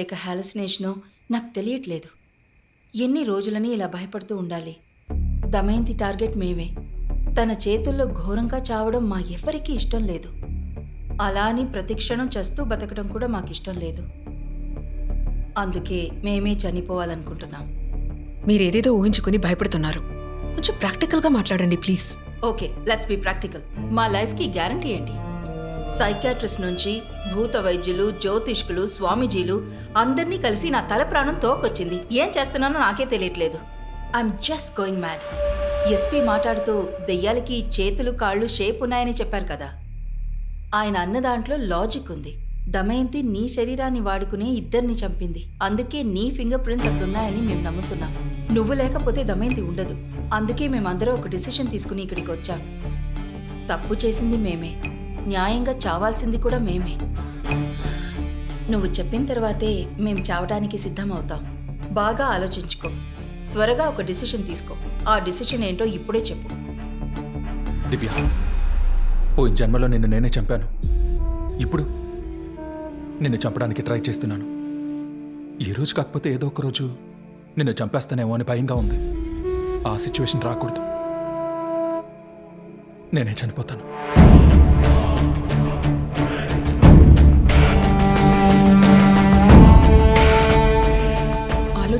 లేక హాలసినేషనో నాకు తెలియట్లేదు. ఎన్ని రోజులని ఇలా భయపడుతూ ఉండాలి? దమయంతి టార్గెట్ మేమే. తన చేతుల్లో ఘోరంగా చావడం మా ఎవ్వరికీ ఇష్టం లేదు. అలా అని ప్రతిక్షణం చస్తూ బతకడం కూడా మాకు ఇష్టం లేదు. అందుకే మేమే చనిపోవాలనుకుంటున్నాం. మీరేదేదో ఊహించుకుని భయపడుతున్నారు. కొంచెం ప్రాక్టికల్గా మాట్లాడండి please. Okay let's be practical. మా లైఫ్కి గ్యారంటీ ఏంటి? సైకాట్రిస్ట్ నుంచి భూత వైద్యులు జ్యోతిష్కులు స్వామీజీలు అందరినీ కలిసి నా తల ప్రాణం తోకొచ్చింది. ఏం చేస్తున్నానో నాకే తెలియట్లేదు. I'm just going mad SP మాట్లాడుతూ దెయ్యాలకి చేతులు కాళ్ళు షేప్ ఉన్నాయని చెప్పారు కదా. ఆయన అన్న దాంట్లో లాజిక్ ఉంది. దమయంతి నీ శరీరాన్ని వాడుకునే ఇద్దరిని చంపింది. అందుకే నీ ఫింగర్ ప్రింట్స్ అక్కడున్నాయని మేము నమ్ముతున్నాం. నువ్వు లేకపోతే దమయంతి ఉండదు. అందుకే మేమందరం ఒక డిసిషన్ తీసుకుని ఇక్కడికి వచ్చాం. తప్పు చేసింది మేమే. న్యాయంగా చావాల్సింది కూడా మేమే. నువ్వు చెప్పిన తర్వాతే మేం సిద్ధం సిద్ధమవుతాం. బాగా ఆలోచించుకో. త్వరగా ఒక డిసిషన్ తీసుకో. ఆ డిసిషన్ ఏంటో ఇప్పుడే చెప్పు. దివ్య పోయిన జన్మలో నిన్ను నేనే చంపాను. ఇప్పుడు నిన్ను చంపడానికి ట్రై చేస్తున్నాను. ఈ రోజు కాకపోతే ఏదో ఒక రోజు నిన్ను చంపేస్తానేమో అని భయంగా ఉంది. ఆ సిచ్యువేషన్ రాకూడదు. నేనే చనిపోతాను.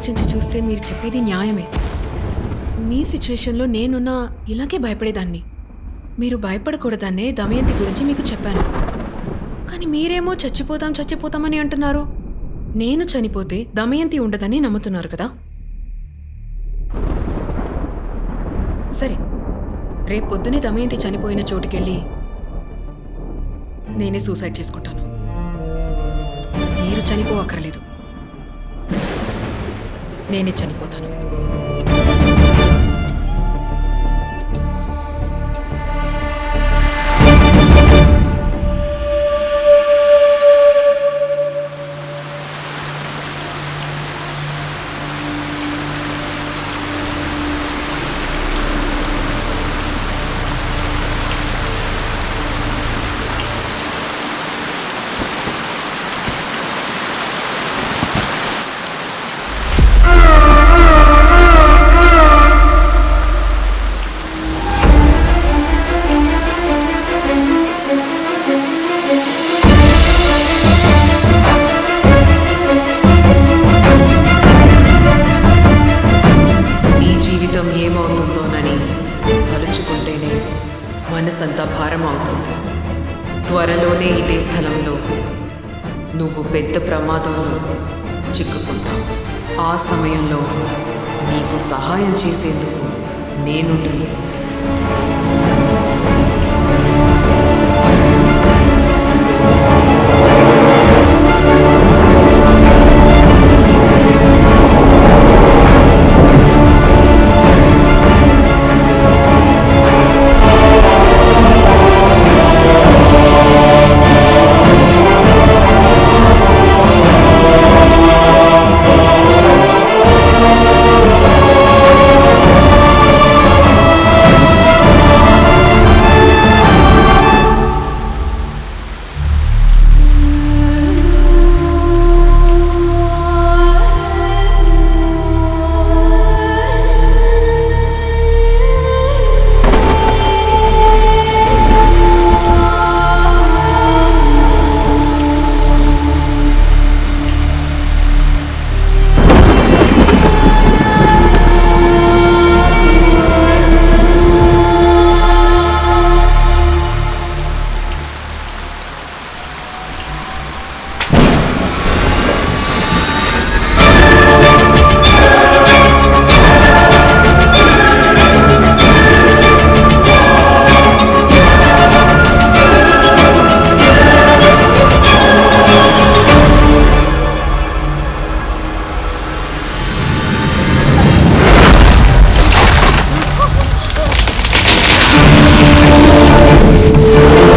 ఆలోచించి చూస్తే మీరు చెప్పేది న్యాయమే. మీ సిచ్యువేషన్లో నేనున్నా ఇలాగే భయపడేదాన్ని. మీరు భయపడకూడదనే దమయంతి గురించి మీకు చెప్పాను. కానీ మీరేమో చచ్చిపోతాం చచ్చిపోతామని అంటున్నారు. నేను చనిపోతే దమయంతి ఉండదని నమ్ముతున్నారు కదా? సరే రేపు పొద్దునే దమయంతి చనిపోయిన చోటుకెళ్ళి నేనే సూసైడ్ చేసుకుంటాను. మీరు చనిపోవక్కర్లేదు. నేనే చనిపోతాను. త్వరలోనే ఇదే స్థలంలో. నువ్వు పెద్ద ప్రమాదంలో చిక్కుకుంటావు. ఆ సమయంలో నీకు సహాయం చేసేందుకు నేనుండను.